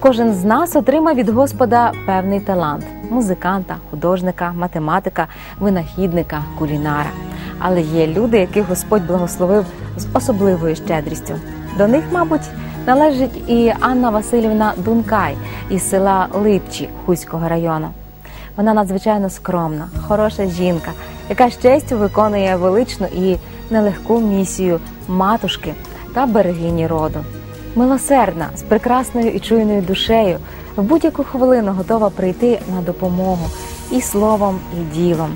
Кожен з нас отримав від Господа певний талант музиканта, художника, математика, винахідника, кулінара. Але є люди, яких Господь благословив з особливою щедрістю. До них, мабуть, належить і Анна Васильівна Дункай із села Липчі Хуського району. Вона надзвичайно скромна, хороша жінка, яка з виконує величну і нелегку місію матушки та берегині роду. Милосердна, з прекрасною і чуйною душею, в будь-яку хвилину готова прийти на допомогу і словом, і ділом.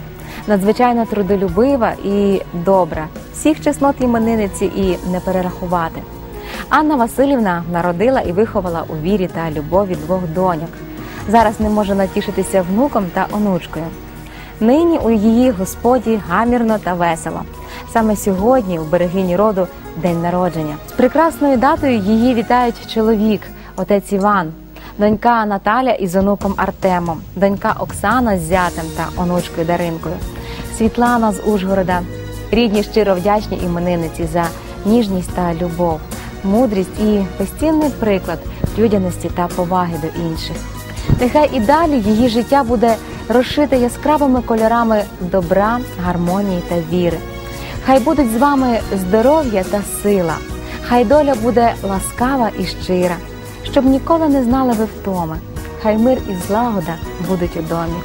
Надзвичайно трудолюбива і добра. Всіх чеснот іменинниці і не перерахувати. Анна Васильівна народила і виховала у вірі та любові двох доньок. Зараз не може натішитися внуком та онучкою. Нині у її господі гамірно та весело. Саме сьогодні у берегині роду день народження. З прекрасною датою її вітають чоловік, отець Іван, донька Наталя із онуком Артемом, донька Оксана з зятем та онучкою Даринкою, Світлана з Ужгорода. Рідні щиро вдячні іменинниці за ніжність та любов, мудрість і постійний приклад людяності та поваги до інших. Нехай і далі її життя буде розшите яскравими кольорами добра, гармонії та віри. Хай будуть з вами здоров'я та сила, хай доля буде ласкава і щира, щоб ніколи не знали ви втоми. Хай мир і злагода будуть у домі.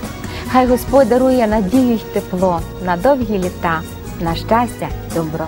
Хай Господь дарує надію й тепло на довгі літа, на щастя, добро.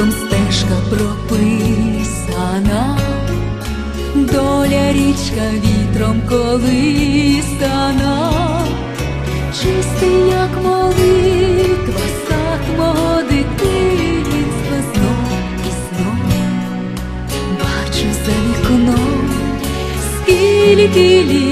Білим стежка прописана, доля річка вітром колисана, чистий, як молитва, сад мого дитинства знов і знов. Бачу за вікном, скільки літ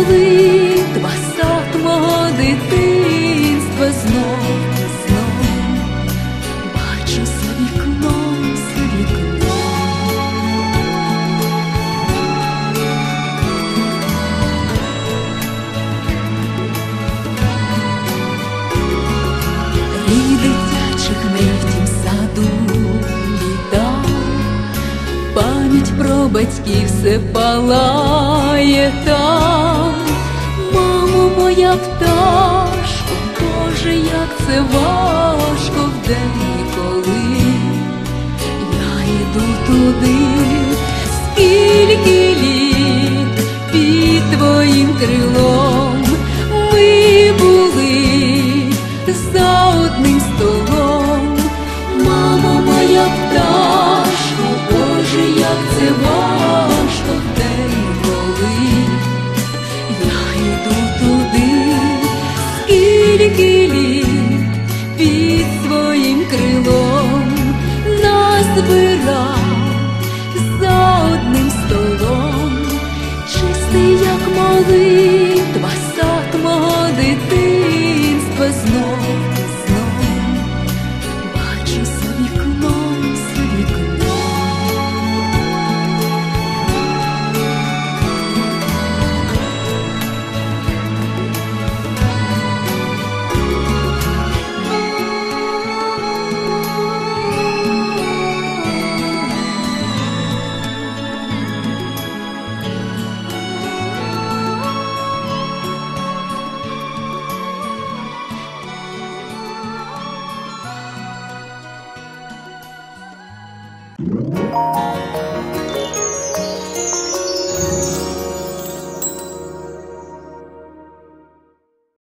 як молитва, сад мого дитинства знов знов бачу за вікном, за вікном. Рій дитячих мрій батьків все палає там. Мамо, моя пташко, Боже, як це важко в день, коли я йду туди, скільки літ під твоїм крилом you Música